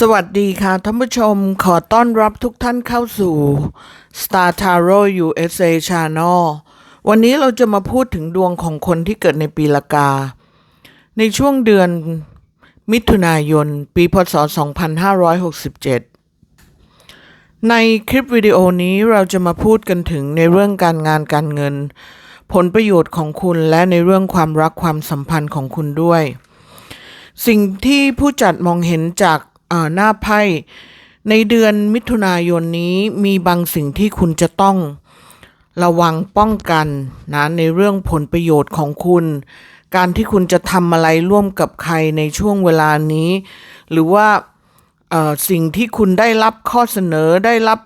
สวัสดีค่ะท่านผู้ชมขอต้อนรับทุกท่านเข้าสู่ Star Tarot USA Channel วันนี้เราจะมาพูดถึงดวงของคนที่เกิดในปีละกา ในช่วงเดือนมิถุนายน ปีพศ 2567 ในคลิปวิดีโอนี้เราจะมาพูดกันถึงในเรื่องการงานการเงิน ผลประโยชน์ของคุณและในเรื่องความรักความสัมพันธ์ของคุณด้วย สิ่งที่ผู้จัดมองเห็นจาก หน้าไพ่ในเดือนมิถุนายนนี้มีบางสิ่งที่คุณจะต้องระวังป้องกันนะในเรื่องผลประโยชน์ของคุณ การที่คุณจะทำอะไรร่วมกับใครในช่วงเวลานี้ หรือว่าอ่อสิ่งที่คุณได้รับข้อเสนอได้รับ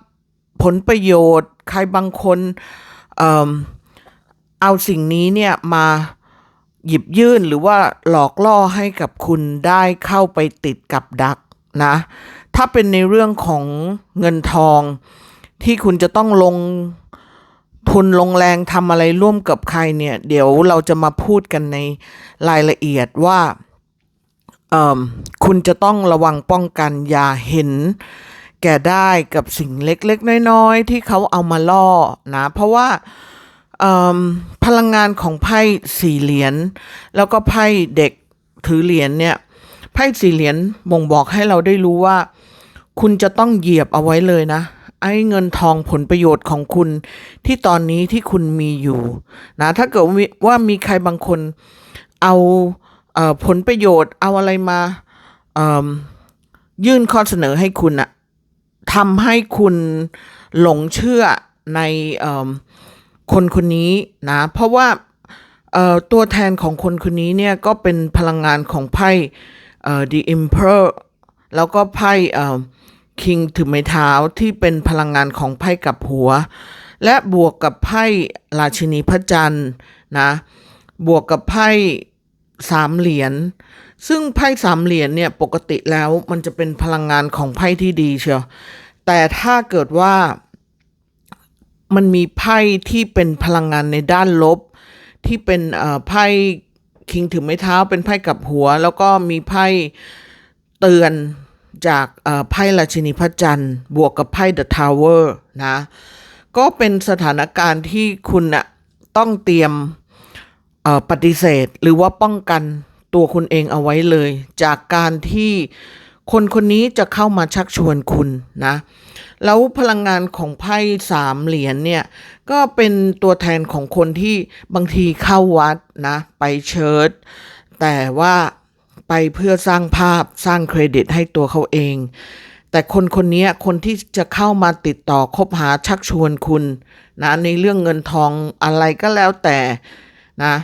ผลประโยชน์ ใครบางคนเอิ่มเอาสิ่งนี้เนี่ยมาหยิบยื่นหรือว่าหลอกล่อให้กับคุณได้เข้าไปติดกับดัก นะ ถ้าเป็นในเรื่องของเงินทองที่คุณจะต้องลงทุนลงแรงทำอะไรร่วมกับใครเนี่ย เดี๋ยวเราจะมาพูดกันในรายละเอียดว่าคุณจะต้องระวังป้องกันอย่าเห็น แก่ได้กับสิ่งเล็กๆ น้อยๆ ที่เขาเอามาล่อนะ เพราะว่าพลังงานของไพ่สี่เหรียญแล้วก็ไพ่เด็กถือเหรียญเนี่ย ไพ่สี่เหรียญบ่งบอกให้เราได้รู้ว่า คุณจะต้องเหยียบเอาไว้เลยนะ ไอ้เงินทองผลประโยชน์ของคุณที่ตอนนี้ที่คุณมีอยู่นะถ้าเกิดว่ามีใครบางคนเอาเอผลประโยชน์เอาอะไรมาเอยื่นข้อเสนอให้คุณอะทำให้คุณหลงเชื่อในอคนคนนี้นะ เพราะว่าตัวแทนของคนคนนี้เนี่ยก็เป็นพลังงานของไพ่ เอ่อ The Emperor แล้วก็ไพ่เอ่อ King ถือไม้เท้าที่เป็นพลังงานของไพ่กับหัว และบวกกับไพ่ราชินีพระจันทร์นะบวกกับไพ่สามเหรียญซึ่งไพ่สามเหรียญเนี่ยปกติแล้วมันจะเป็นพลังงานของไพ่ที่ดีเชียวแต่ถ้าเกิดว่ามันมีไพ่ที่เป็นพลังงานในด้านลบ ที่เป็นเอ่อไพ่ คิงถือไม้เท้าเป็นไพ่กับหัว แล้วก็มีไพ่เตือนจากไพ่ราชินีพระจันทร์ บวกกับไพ่ The Tower นะ ก็เป็นสถานการณ์ที่คุณน่ะต้องเตรียมปฏิเสธหรือว่าป้องกันตัวคุณเองเอาไว้เลย จากการที่ คนคนนี้จะเข้ามาชักชวนคุณนะ แล้วพลังงานของไพ่สามเหรียญเนี่ย ก็เป็นตัวแทนของคนที่บางทีเข้าวัดนะ ไปเชิญแต่ว่าไปเพื่อสร้างภาพสร้างเครดิตให้ตัวเขาเอง แต่คนคนนี้คนที่จะเข้ามาติดต่อคบหาชักชวนคุณนะในเรื่องเงินทองอะไรก็แล้วแต่นะ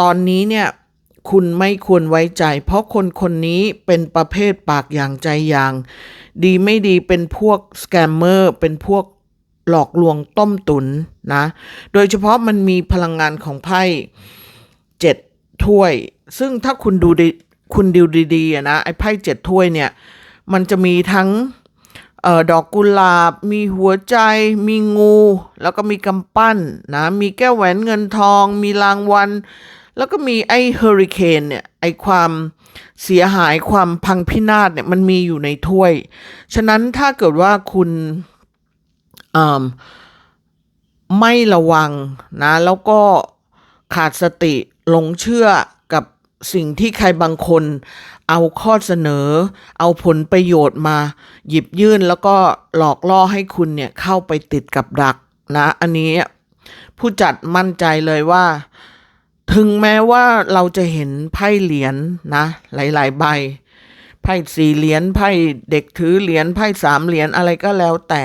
ตอนนี้เนี่ย คุณไม่ควรไว้ใจ เพราะคนคนนี้เป็นประเภทปากอย่างใจอย่าง ดีไม่ดีเป็นพวกสแกมเมอร์เป็นพวกหลอกลวงต้มตุนนะ โดยเฉพาะมันมีพลังงานของไพ่เจ็ดถ้วย ซึ่งถ้าคุณดูดีคุณดูดีๆนะไอ้ไพ่เจ็ดถ้วยเนี่ย มันจะมีทั้งออดอกกุหลาบ มีหัวใจ มีงู แล้วก็มีกำปั้นนะ มีแก้วแหวนเงินทอง มีรางวัล แล้วก็มีไอ้เฮอริเคนเนี่ยไอ้ความเสียหายความพังพินาศเนี่ยมันมีอยู่ในถ้วย ฉะนั้นถ้าเกิดว่าคุณอ่มไม่ระวังนะ แล้วก็ขาดสติหลงเชื่อกับสิ่งที่ใครบางคนเอาข้อเสนอ เอาผลประโยชน์มา หยิบยื่นแล้วก็หลอกล่อให้คุณเนี่ยเข้าไปติดกับดักนะ อันนี้ผู้จัดมั่นใจเลยว่า ถึงแม้ว่าเราจะเห็นไพ่เหรียญนะ หลาย ๆ ใบ ไพ่สี่เหรียญไพ่เด็กถือเหรียญไพ่สามเหรียญอะไรก็แล้วแต่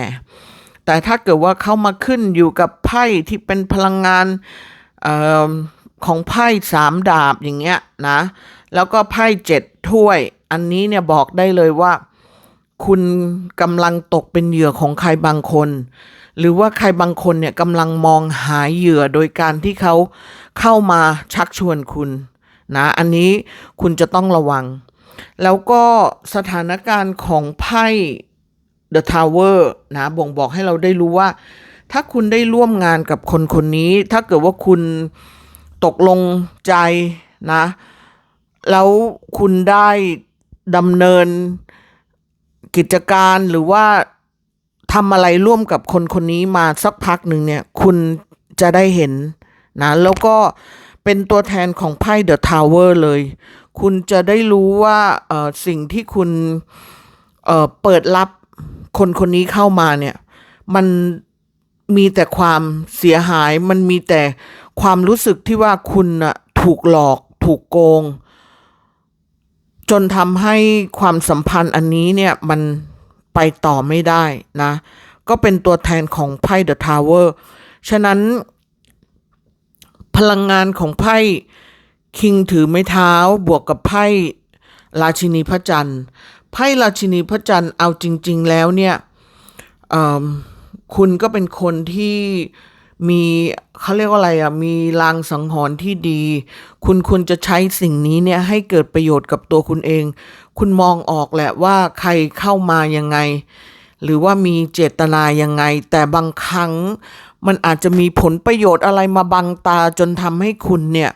แต่ถ้าเกิดว่าเข้ามาขึ้นอยู่กับไพ่ที่เป็นพลังงานออของไพ่สามดาบอย่างเงี้ยนะ แล้วก็ไพ่เจ็ดถ้วย อันนี้เนี่ยบอกได้เลยว่า คุณกำลังตกเป็นเหยื่อของใครบางคน หรือว่าใครบางคนเนี่ยกำลังมองหาเหยื่อโดยการที่เขาเข้ามาชักชวนคุณนะอันนี้คุณจะต้องระวัง แล้วก็สถานการณ์ของไพ่ The Tower นะบ่งบอกให้เราได้รู้ว่า ถ้าคุณได้ร่วมงานกับคนคนนี้ ถ้าเกิดว่าคุณตกลงใจนะ แล้วคุณได้ดำเนินกิจการหรือว่า ทำอะไรร่วมกับคนคนนี้มาสักพักหนึ่งเนี่ย คุณจะได้เห็นนะ แล้วก็เป็นตัวแทนของไพ่เดอะทาวเวอร์เลย คุณจะได้รู้ว่าสิ่งที่คุณเเปิดรับคนคนนี้เข้ามาเนี่ย มันมีแต่ความเสียหาย มันมีแต่ความรู้สึกที่ว่าคุณน่ะถูกหลอกถูกโกง จนทำให้ความสัมพันธ์อันนี้เนี่ยมัน ไปต่อไม่ได้นะ ก็เป็นตัวแทนของไพ่เดอะทาวเวอร์ฉะนั้น พลังงานของไพ่คิงถือไม้เท้าบวกกับไพ่ราชินีพระจันทร์ไพ่ราชินีพระจันทร์เอาจริง ๆ แล้วเนี่ยคุณก็เป็นคนที่ มีเขาเรียกว่าอะไรอะมีลางสังหรณ์ที่ดี คุณควรจะใช้สิ่งนี้เนี่ยให้เกิดประโยชน์กับตัวคุณเอง คุณมองออกแหละว่าใครเข้ามายังไง หรือว่ามีเจตนายังไง แต่บางครั้งมันอาจจะมีผลประโยชน์อะไรมาบังตาจนทำให้คุณเนี่ย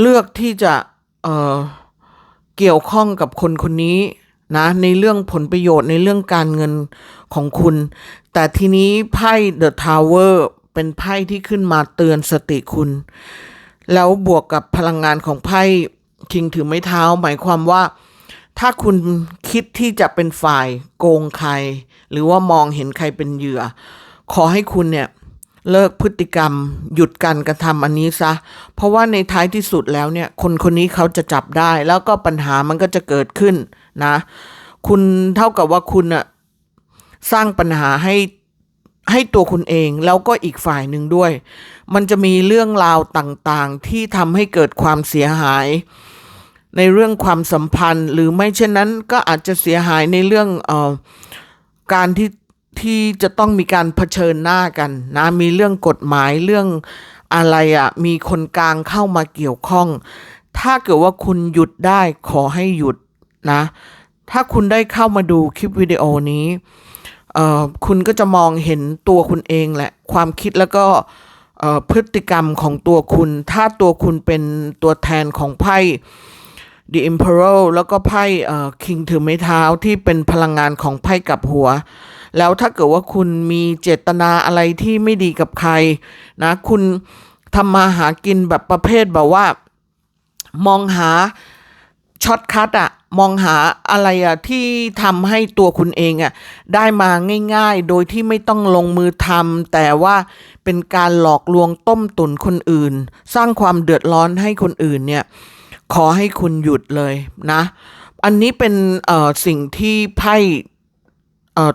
เลือกที่จะเอ่อเกี่ยวข้องกับคนคนนี้นะในเรื่องผลประโยชน์ในเรื่องการเงินของคุณ แต่ทีนี้ไพ่ The Tower เป็นไพ่ที่ขึ้นมาเตือนสติคุณ แล้วบวกกับพลังงานของไพ่คิงถือไม้เท้า หมายความว่า ถ้าคุณคิดที่จะเป็นฝ่ายโกงใคร หรือว่ามองเห็นใครเป็นเหยื่อ ขอให้คุณเนี่ยเลิกพฤติกรรม หยุดการกระทำอันนี้ซะ เพราะว่าในท้ายที่สุดแล้วเนี่ย คนคนนี้เขาจะจับได้ แล้วก็ปัญหามันก็จะเกิดขึ้นนะ คุณเท่ากับว่าคุณอะสร้างปัญหาให้ ให้ตัวคุณเองแล้วก็อีกฝ่ายหนึ่งด้วย มันจะมีเรื่องราวต่างๆ ที่ทำให้เกิดความเสียหาย ในเรื่องความสัมพันธ์ หรือไม่เช่นนั้นก็อาจจะเสียหายในเรื่องเอ่อการที่ที่จะต้องมีการเผชิญหน้ากันนะมีเรื่องกฎหมายเรื่องอะไรอะ่ะมีคนกลางเข้ามาเกี่ยวข้อง ถ้าเกิดว่าคุณหยุดได้ขอให้หยุดนะ ถ้าคุณได้เข้ามาดูคลิปวิดีโอนี้ คุณก็จะมองเห็นตัวคุณเองแหละ ความคิดแล้วก็พฤติกรรมของตัวคุณ ถ้าตัวคุณเป็นตัวแทนของไพ่ The Emperor แล้วก็ไพ่เอ่อ King ถือไม้เท้าที่เป็นพลังงานของไพ่กับหัว แล้วถ้าเกิดว่าคุณมีเจตนาอะไรที่ไม่ดีกับใครนะคุณทำมาหากินแบบประเภทแบบว่า มองหา ช็อตคัทอะมองหาอะไรอะที่ทำให้ตัวคุณเองอะได้มาง่าย ๆ โดยที่ไม่ต้องลงมือทำแต่ว่าเป็นการหลอกลวงต้มตุนคนอื่น สร้างความเดือดร้อนให้คนอื่นเนี่ย ขอให้คุณหยุดเลยนะ อันนี้เป็นสิ่งที่ไพ่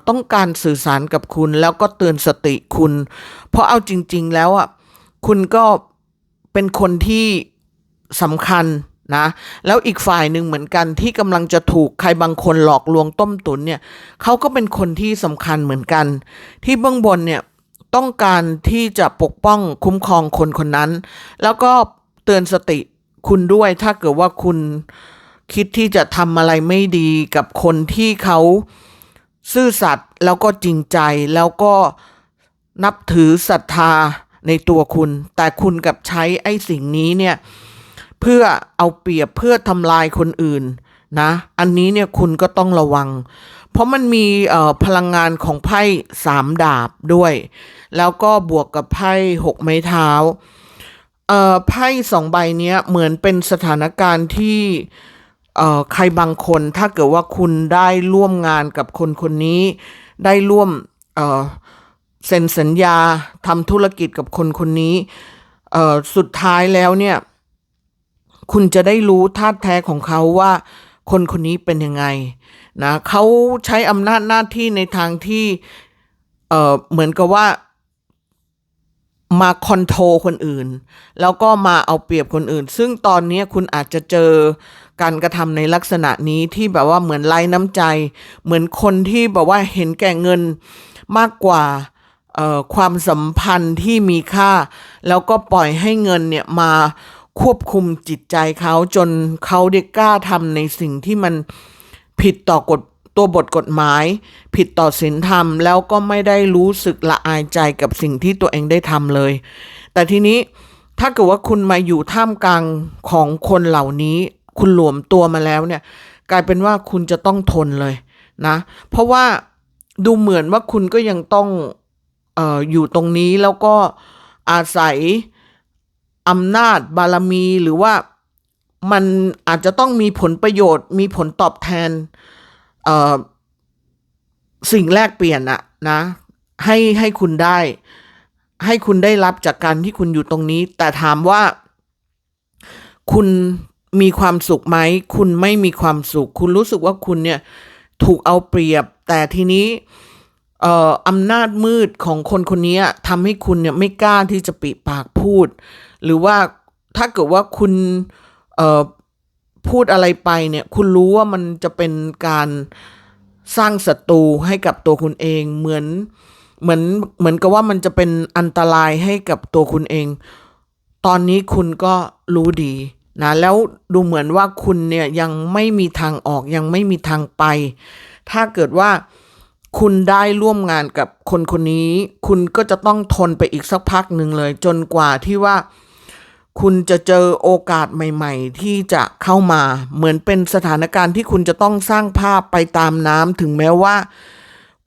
ต้องการสื่อสารกับคุณแล้วก็เตือนสติคุณ เพราะเอาจริง ๆ แล้วอะคุณก็เป็นคนที่สำคัญ นะแล้วอีกฝ่ายหนึ่งเหมือนกันที่กำลังจะถูกใครบางคนหลอกลวงต้มตุนเนี่ยเขาก็เป็นคนที่สำคัญเหมือนกัน ที่เบื้องบนเนี่ยต้องการที่จะปกป้องคุ้มครองคนคนนั้น แล้วก็เตือนสติคุณด้วยถ้าเกิดว่าคุณคิดที่จะทำอะไรไม่ดีกับคนที่เขาซื่อสัตย์แล้วก็จริงใจแล้วก็นับถือศรัทธาในตัวคุณ แต่คุณกับใช้ไอ้สิ่งนี้เนี่ย เพื่อเอาเปรียบเพื่อทำลายคนอื่นนะ อันนี้เนี่ยคุณก็ต้องระวัง เพราะมันมีพลังงานของไพ่สามดาบด้วย แล้วก็บวกกับไพ่หกไม้เท้าไพ่สองใบเนี้ยเหมือนเป็นสถานการณ์ที่ใครบางคนถ้าเกิดว่าคุณได้ร่วมงานกับคนคนนี้ ได้ร่วมเซ็นสัญญาทำธุรกิจกับคนคนนี้สุดท้ายแล้วเนี่ย คุณจะได้รู้ท่าแท้ของเขาว่าคนคนนี้เป็นยังไงนะเขาใช้อำนาจหน้าที่ในทางที่เอ่อเหมือนกับว่ามาคอนโทรลคนอื่น แล้วก็มาเอาเปรียบคนอื่น ซึ่งตอนนี้คุณอาจจะเจอการกระทำในลักษณะนี้ที่แบบว่าเหมือนไร้น้ำใจ เหมือนคนที่แบบว่าเห็นแก่เงินมากกว่าความสัมพันธ์ที่มีค่า แล้วก็ปล่อยให้เงินเนี่ยมา ควบคุมจิตใจเขาจนเขาได้กล้าทำในสิ่งที่มันผิดต่อกฎตัวบทกฎหมาย ผิดต่อศีลธรรม แล้วก็ไม่ได้รู้สึกละอายใจกับสิ่งที่ตัวเองได้ทำเลย แต่ทีนี้ถ้าเกิดว่าคุณมาอยู่ท่ามกลางของคนเหล่านี้ คุณหลวมตัวมาแล้วเนี่ย กลายเป็นว่าคุณจะต้องทนเลยนะ เพราะว่าดูเหมือนว่าคุณก็ยังต้องอออยู่ตรงนี้แล้วก็อาศัย อำนาจบารมีหรือว่ามันอาจจะต้องมีผลประโยชน์ มีผลตอบแทนสิ่งแลกเปลี่ยนอะนะ ให้ให้คุณได้ ให้คุณได้รับจากการที่คุณอยู่ตรงนี้ แต่ถามว่า คุณมีความสุขไหม คุณไม่มีความสุข คุณรู้สึกว่าคุณเนี่ย ถูกเอาเปรียบ แต่ทีนี้เอ่ออำนาจมืดของคนคนนี้ทำให้คุณเนี่ยไม่กล้าที่จะปิปากพูด หรือว่าถ้าเกิดว่าคุณพูดอะไรไปเนี่ย คุณรู้ว่ามันจะเป็นการสร้างศัตรูให้กับตัวคุณเองเหมือนเหมือนเหมือนกับว่ามันจะเป็นอันตรายให้กับตัวคุณเอง ตอนนี้คุณก็รู้ดีนะแล้วดูเหมือนว่าคุณเนี่ยยังไม่มีทางออกยังไม่มีทางไป ถ้าเกิดว่าคุณได้ร่วมงานกับคนคนนี้ คุณก็จะต้องทนไปอีกสักพักหนึ่งเลย จนกว่าที่ว่า คุณจะเจอโอกาสใหม่ๆ ที่จะเข้ามา เหมือนเป็นสถานการณ์ที่คุณจะต้องสร้างภาพไปตามน้ำถึงแม้ว่า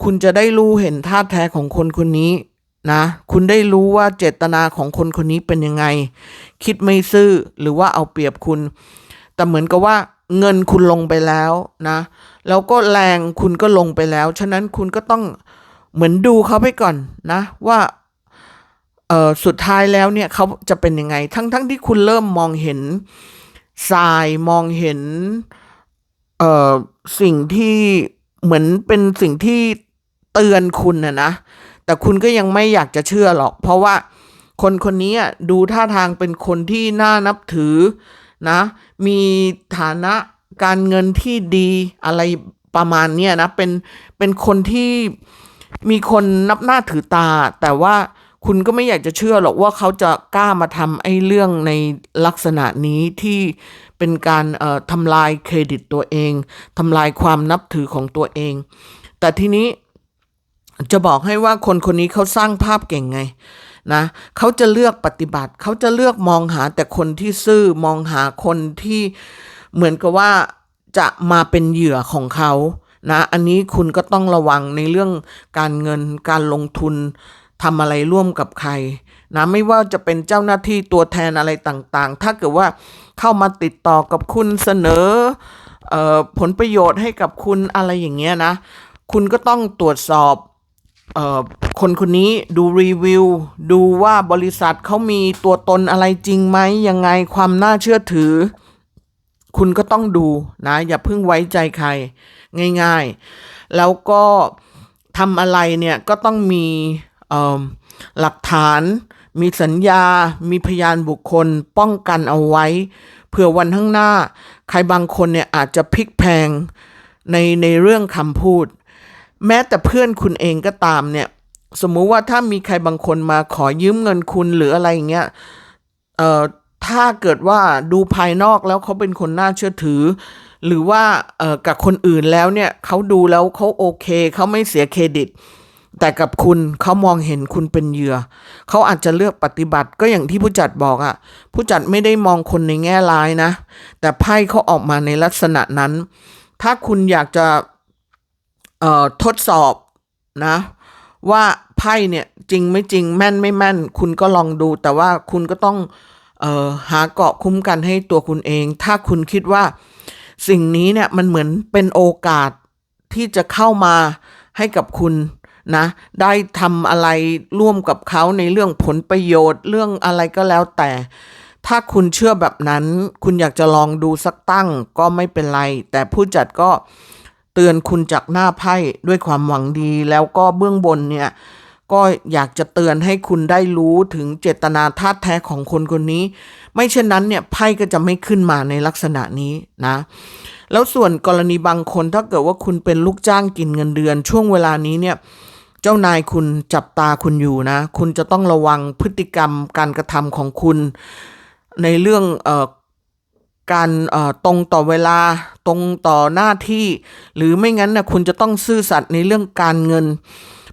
คุณจะได้รู้เห็นท่าแท้ของคนคนนี้นะ คุณได้รู้ว่าเจตนาของคนคนนี้เป็นยังไง คิดไม่ซื่อหรือว่าเอาเปรียบคุณ แต่เหมือนกับว่าเงินคุณลงไปแล้วนะ แล้วก็แรงคุณก็ลงไปแล้ว ฉะนั้นคุณก็ต้องเหมือนดูเขาไปก่อนนะ ว่า เอ่อสุดท้ายแล้วเนี่ยเขาจะเป็นยังไง ทั้งทั้งที่คุณเริ่มมองเห็นทรายมองเห็นเอ่อสิ่งที่เหมือนเป็นสิ่งที่เตือนคุณนะนะ แต่คุณก็ยังไม่อยากจะเชื่อหรอก เพราะว่าคนคนนี้ดูท่าทางเป็นคนที่น่านับถือนะ มีฐานะการเงินที่ดีอะไรประมาณเนี้ยนะ เป็นเป็นคนที่มีคนนับหน้าถือตา แต่ว่า คุณก็ไม่อยากจะเชื่อหรอกว่าเขาจะกล้ามาทำไอ้เรื่องในลักษณะนี้ที่เป็นการทำลายเครดิตตัวเองทำลายความนับถือของตัวเอง แต่ทีนี้จะบอกให้ว่าคนคนนี้เขาสร้างภาพเก่งไงนะเขาจะเลือกปฏิบัติ เขาจะเลือกมองหาแต่คนที่ซื่อมองหาคนที่เหมือนกับว่าจะมาเป็นเหยื่อของเขานะ อันนี้คุณก็ต้องระวังในเรื่องการเงินการลงทุน ทำอะไรร่วมกับใครนะไม่ว่าจะเป็นเจ้าหน้าที่ตัวแทนอะไรต่างๆ ถ้าเกิดว่าเข้ามาติดต่อกับคุณเสนอออผลประโยชน์ให้กับคุณอะไรอย่างเงี้ยนะ คุณก็ต้องตรวจสอบออคนคนนี้ดูรีวิว ดูว่าบริษัทเขามีตัวตนอะไรจริงไหมยังไงความน่าเชื่อถือ คุณก็ต้องดูนะ อย่าเพิ่งไว้ใจใคร ง่าย ๆ แล้วก็ทำอะไรเนี่ยก็ต้องมี หลักฐาน มีสัญญา มีพยานบุคคลป้องกันเอาไว้ เผื่อวันข้างหน้า ใครบางคนเนี่ยอาจจะพลิกแพงในในเรื่องคำพูด แม้แต่เพื่อนคุณเองก็ตามเนี่ย สมมุติว่าถ้ามีใครบางคนมาขอยืมเงินคุณหรืออะไรอย่างเงี้ยเอ่อถ้าเกิดว่าดูภายนอกแล้วเขาเป็นคนน่าเชื่อถือ หรือว่าเอ่อกับคนอื่นแล้วเนี่ยเขาดูแล้วเขาโอเคเขาไม่เสียเครดิต แต่กับคุณเขามองเห็นคุณเป็นเหยื่อ เขาอาจจะเลือกปฏิบัติก็อย่างที่ผู้จัดบอกอะ่ะ ผู้จัดไม่ได้มองคนในแง่ร้ายนะ แต่ไพ่เขาออกมาในลักษณะนั้น ถ้าคุณอยากจะเอ่อทดสอบนะ ว่าไพ่เนี่ยจริงไม่จริงแม่นไม่แม่น คุณก็ลองดู แต่ว่าคุณก็ต้องเอ่อหาเกาะคุ้มกันให้ตัวคุณเอง ถ้าคุณคิดว่าสิ่งนี้เนี่ยมันเหมือนเป็นโอกาสที่จะเข้ามาให้กับคุณ นะได้ทำอะไรร่วมกับเขาในเรื่องผลประโยชน์ เรื่องอะไรก็แล้วแต่ ถ้าคุณเชื่อแบบนั้น คุณอยากจะลองดูสักตั้งก็ไม่เป็นไร แต่ผู้จัดก็เตือนคุณจากหน้าไพ่ด้วยความหวังดี แล้วก็เบื้องบนเนี่ยก็อยากจะเตือนให้คุณได้รู้ถึงเจตนาท่าแท้ของคนคนนี้ ไม่เช่นนั้นเนี่ยไพ่ก็จะไม่ขึ้นมาในลักษณะนี้นะ แล้วส่วนกรณีบางคนถ้าเกิดว่าคุณเป็นลูกจ้างกินเงินเดือน ช่วงเวลานี้เนี่ย เจ้านายคุณจับตาคุณอยู่นะ คุณจะต้องระวังพฤติกรรมการกระทำของคุณ ในเรื่องออการตรงต่อเวลาตรงต่อหน้าที่ หรือไม่งั้นนะคุณจะต้องซื่อสัตย์ในเรื่องการเงิน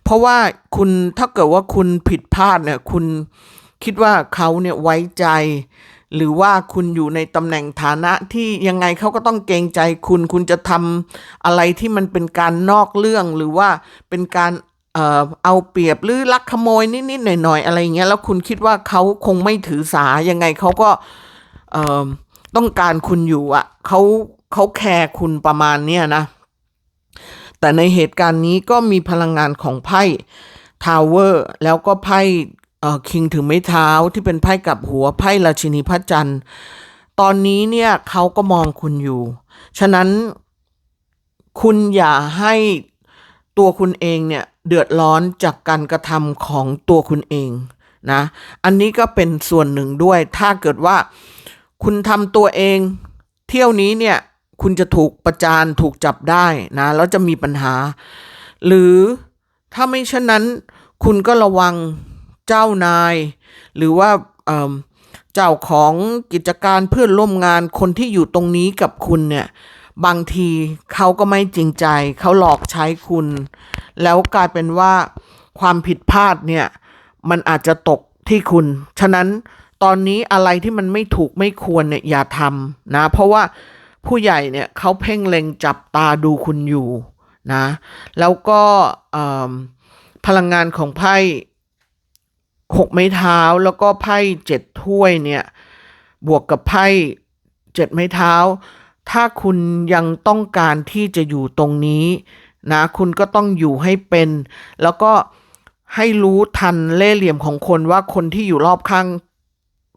เพราะว่าคุณถ้าเกิดว่าคุณผิดพลาดเนี่ยคุณคิดว่าเขาเนี่ยไว้ใจ หรือว่าคุณอยู่ในตำแหน่งฐานะที่ยังไงเขาก็ต้องเกรงใจคุณ คุณจะทำอะไรที่มันเป็นการนอกเรื่องหรือว่าเป็นการ เอ่อเอาเปรียบหรือลักขโมยนิดๆหน่อยๆอะไรเงี้ยแล้วคุณคิดว่าเขาคงไม่ถือสายังไงเขาก็เอ่อต้องการคุณอยู่อะเขาเขาแคร์คุณประมาณเนี้ยนะ แต่ในเหตุการณ์นี้ก็มีพลังงานของไพ่ทาวเวอร์แล้วก็ไพ่เอ่อคิงถือไม้เท้าที่เป็นไพ่กับหัวไพ่ราชินีพระจันทร์ตอนนี้เนี่ยเขาก็มองคุณอยู่ ฉะนั้นคุณอย่าให้ตัวคุณเองเนี่ย เดือดร้อนจากการกระทำของตัวคุณเองนะ อันนี้ก็เป็นส่วนหนึ่งด้วย ถ้าเกิดว่าคุณทำตัวเอง เที่ยวนี้เนี่ยคุณจะถูกประจานถูกจับได้นะ แล้วจะมีปัญหา หรือถ้าไม่เช่นนั้น คุณก็ระวังเจ้านาย หรือว่าเเจ้าของกิจการเพื่อนร่วมงานคนที่อยู่ตรงนี้กับคุณเนี่ย บางทีเขาก็ไม่จริงใจ เขาหลอกใช้คุณ แล้วกลายเป็นว่าความผิดพลาดเนี่ย มันอาจจะตกที่คุณ ฉะนั้นตอนนี้อะไรที่มันไม่ถูกไม่ควรเนี่ยอย่าทำนะ เพราะว่าผู้ใหญ่เนี่ยเขาเพ่งเล็งจับตาดูคุณอยู่นะ แล้วก็พลังงานของไพ่หกไม้เท้าแล้วก็ไพ่เจ็ดถ้วยเนี่ย บวกกับไพ่เจ็ดไม้เท้า ถ้าคุณยังต้องการที่จะอยู่ตรงนี้นะคุณก็ต้องอยู่ให้เป็น แล้วก็ให้รู้ทันเล่เหลี่ยมของคนว่าคนที่อยู่รอบข้าง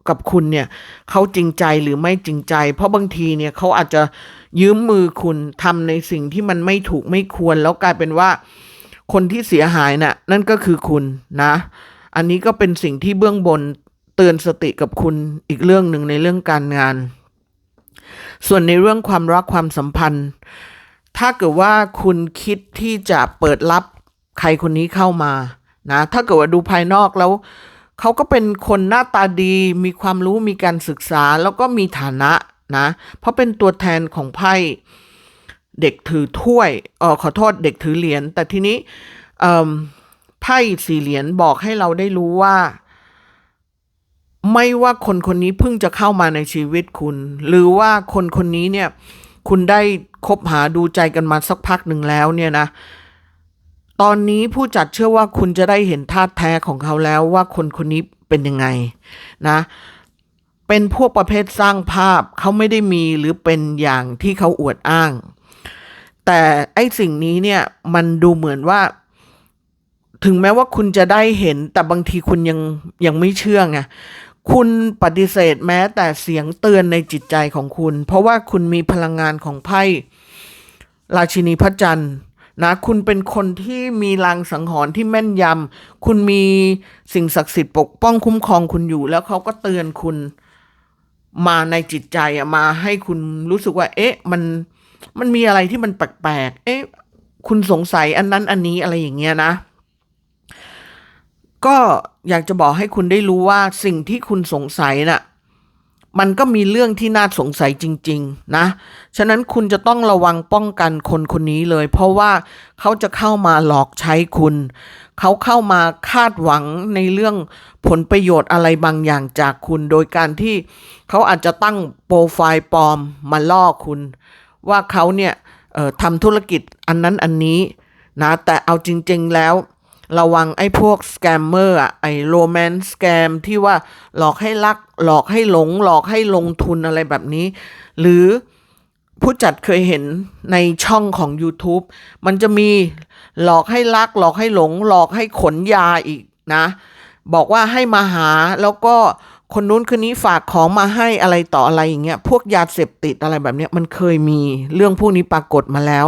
กับคุณเนี่ยเขาจริงใจหรือไม่จริงใจ เพราะบางทีเนี่ยเขาอาจจะยืมมือคุณทำในสิ่งที่มันไม่ถูกไม่ควร แล้วกลายเป็นว่าคนที่เสียหายน่ะนั่นก็คือคุณนะ อันนี้ก็เป็นสิ่งที่เบื้องบนเตือนสติกับคุณอีกเรื่องหนึ่งในเรื่องการงาน ส่วนในเรื่องความรักความสัมพันธ์ ถ้าเกิดว่าคุณคิดที่จะเปิดรับใครคนนี้เข้ามานะถ้าเกิดว่าดูภายนอกแล้วเขาก็เป็นคนหน้าตาดี มีความรู้มีการศึกษาแล้วก็มีฐานะนะเพราะเป็นตัวแทนของไพ่เด็กถือถ้วยเออขอโทษเด็กถือเหรียญแต่ทีนี้ไพ่สี่เหรียญบอกให้เราได้รู้ว่า ไม่ว่าคนคนนี้เพิ่งจะเข้ามาในชีวิตคุณ หรือว่าคนคนนี้เนี่ย คุณได้คบหาดูใจกันมาสักพักหนึ่งแล้วเนี่ยนะ ตอนนี้ผู้จัดเชื่อว่าคุณจะได้เห็นท่าแท้ของเขาแล้วว่าคนคนนี้เป็นยังไงนะ เป็นพวกประเภทสร้างภาพเขาไม่ได้มีหรือเป็นอย่างที่เขาอวดอ้าง แต่ไอ้สิ่งนี้เนี่ยมันดูเหมือนว่าถึงแม้ว่าคุณจะได้เห็นแต่บางทีคุณยังยังไม่เชื่อไง คุณปฏิเสธแม้แต่เสียงเตือนในจิตใจของคุณ เพราะว่าคุณมีพลังงานของไพ่ราชินีพระจันทร์นะคุณเป็นคนที่มีลางสังหรณ์ที่แม่นยำคุณมีสิ่งศักดิ์สิทธิ์ปกป้องคุ้มครองคุณอยู่ แล้วเขาก็เตือนคุณมาในจิตใจอะมาให้คุณรู้สึกว่า เอ๊ะ มันมันมีอะไรที่มันแปลกๆเอ๊ะ คุณสงสัยอันนั้นอันนี้อะไรอย่างเงี้ยนะ ก็อยากจะบอกให้คุณได้รู้ว่าสิ่งที่คุณสงสัยน่ะมันก็มีเรื่องที่น่าสงสัยจริง ๆ นะ ฉะนั้นคุณจะต้องระวังป้องกันคนคนนี้เลย เพราะว่าเขาจะเข้ามาหลอกใช้คุณ เขาเข้ามาคาดหวังในเรื่องผลประโยชน์อะไรบางอย่างจากคุณ โดยการที่เขาอาจจะตั้งโปรไฟล์ปลอมมาล่อคุณ ว่าเขาเนี่ยทำธุรกิจอันนั้นอันนี้นะ แต่เอาจริง ๆ แล้ว ระวังไอ้พวกสแกมเมอร์อะไอ้โรแมนต์สแกมที่ว่าหลอกให้รัก หลอกให้หลง หลอกให้ลงทุนอะไรแบบนี้ หรือผู้จัดเคยเห็นในช่องของ YouTube มันจะมีหลอกให้รัก หลอกให้หลง หลอกให้ขนยาอีกนะ บอกว่าให้มาหาแล้วก็คนนู้นคนนี้ฝากของมาให้อะไรต่ออะไรอย่างเงี้ยพวกยาเสพติดอะไรแบบเนี้ยมันเคยมีเรื่องพวกนี้ปรากฏมาแล้ว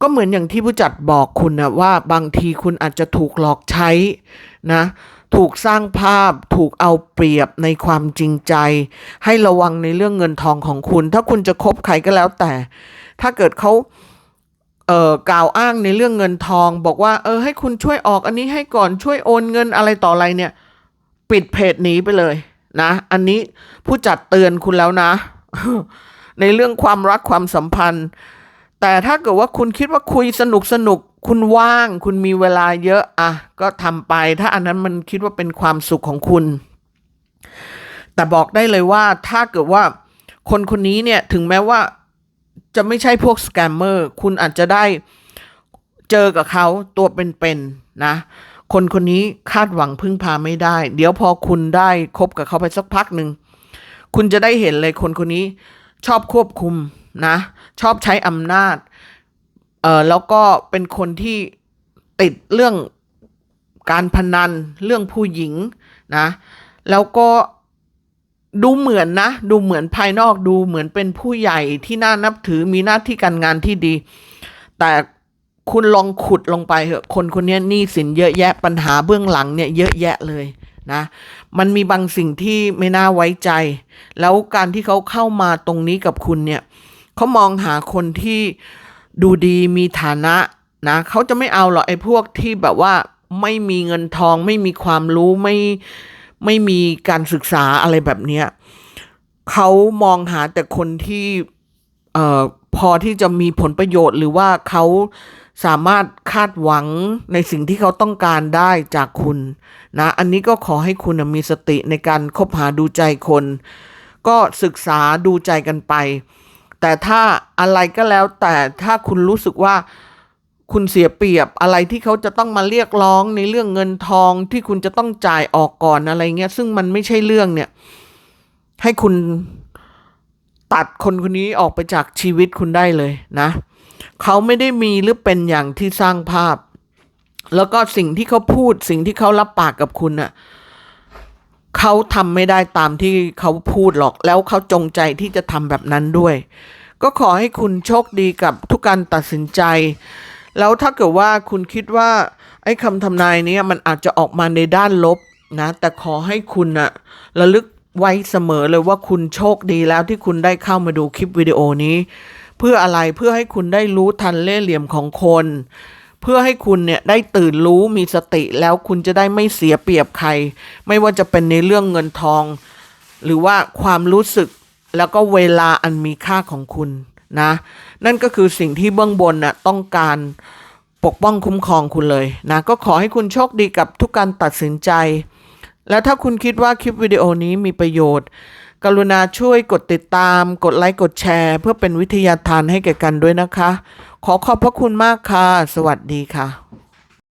ก็เหมือนอย่างที่ผู้จัดบอกคุณนะว่าบางทีคุณอาจจะถูกหลอกใช้นะถูกสร้างภาพถูกเอาเปรียบในความจริงใจ ให้ระวังในเรื่องเงินทองของคุณ ถ้าคุณจะคบใครก็แล้วแต่ ถ้าเกิดเขาเอ่อกล่าวอ้างในเรื่องเงินทอง บอกว่า เออให้คุณช่วยออกอันนี้ให้ก่อนช่วยโอนเงินอะไรต่ออะไรเนี่ย ปิดเพจหนีไปเลยนะ อันนี้ผู้จัดเตือนคุณแล้วนะ ในเรื่องความรักความสัมพันธ์ แต่ถ้าเกิดว่าคุณคิดว่าคุยสนุกสนุกคุณว่าง คุณมีเวลาเยอะอะก็ทำไป ถ้าอันนั้นมันคิดว่าเป็นความสุขของคุณ แต่บอกได้เลยว่าถ้าเกิดว่าคนคนนี้เนี่ยถึงแม้ว่าจะไม่ใช่พวกสแกมเมอร์คุณอาจจะได้เจอกับเขาตัวเป็นๆนะ คนคนนี้คาดหวังพึ่งพาไม่ได้ เดี๋ยวพอคุณได้คบกับเขาไปสักพักหนึ่ง คุณจะได้เห็นเลยคนคนนี้ชอบควบคุมนะ ชอบใช้อำนาจ เอ่อแล้วก็เป็นคนที่ติดเรื่องการพนันเรื่องผู้หญิงนะ แล้วก็ดูเหมือนนะ ดูเหมือนภายนอกดูเหมือนเป็นผู้ใหญ่ที่น่านับถือมีหน้าที่การงานที่ดี แต่คุณลองขุดลงไปเหอะคนคนนี้หนี้สินเยอะแยะปัญหาเบื้องหลังเนี่ยเยอะแยะเลยนะ มันมีบางสิ่งที่ไม่น่าไว้ใจ แล้วการที่เขาเข้ามาตรงนี้กับคุณเนี่ย เขามองหาคนที่ดูดีมีฐานะนะเขาจะไม่เอาหรอกไอ้พวกที่แบบว่าไม่มีเงินทอง ไม่มีความรู้ไม่ไม่มีการศึกษาอะไรแบบเนี้ยเขามองหาแต่คนที่เอ่อพอที่จะมีผลประโยชน์ หรือว่าเขาสามารถคาดหวังในสิ่งที่เขาต้องการได้จากคุณนะอันนี้ก็ขอให้คุณมีสติในการคบหาดูใจคน ก็ศึกษาดูใจกันไป แต่ถ้าอะไรก็แล้วแต่ถ้าคุณรู้สึกว่าคุณเสียเปรียบอะไรที่เขาจะต้องมาเรียกร้องในเรื่องเงินทองที่คุณจะต้องจ่ายออกก่อนอะไรเงี้ยซึ่งมันไม่ใช่เรื่องเนี่ย ให้คุณตัดคนคนนี้ออกไปจากชีวิตคุณได้เลยนะ เขาไม่ได้มีหรือเป็นอย่างที่สร้างภาพ แล้วก็สิ่งที่เขาพูดสิ่งที่เขารับปากกับคุณน่ะ เขาทำไม่ได้ตามที่เขาพูดหรอก แล้วเขาจงใจที่จะทำแบบนั้นด้วย ก็ขอให้คุณโชคดีกับทุกการตัดสินใจ แล้วถ้าเกิดว่าคุณคิดว่าไอ้คำทำนายนี้มันอาจจะออกมาในด้านลบนะ แต่ขอให้คุณน่ะระลึกไว้เสมอเลยว่าคุณโชคดีแล้วที่คุณได้เข้ามาดูคลิปวิดีโอนี้ เพื่ออะไรเพื่อให้คุณได้รู้ทันเล่ห์เหลี่ยมของคน เพื่อให้คุณเนี่ยได้ตื่นรู้มีสติแล้วคุณจะได้ไม่เสียเปรียบใคร ไม่ว่าจะเป็นในเรื่องเงินทอง หรือว่าความรู้สึกแล้วก็เวลาอันมีค่าของคุณนะนั่นก็คือสิ่งที่เบื้องบนน่ะต้องการปกป้องคุ้มครองคุณเลยนะก็ขอให้คุณโชคดีกับทุกการตัดสินใจ แล้วถ้าคุณคิดว่าคลิปวิดีโอนี้มีประโยชน์ กรุณาช่วยกดติดตาม กดไลค์กดแชร์ เพื่อเป็นวิทยาทานให้แก่กันด้วยนะคะ ขอขอบพระคุณมากค่ะ สวัสดีค่ะ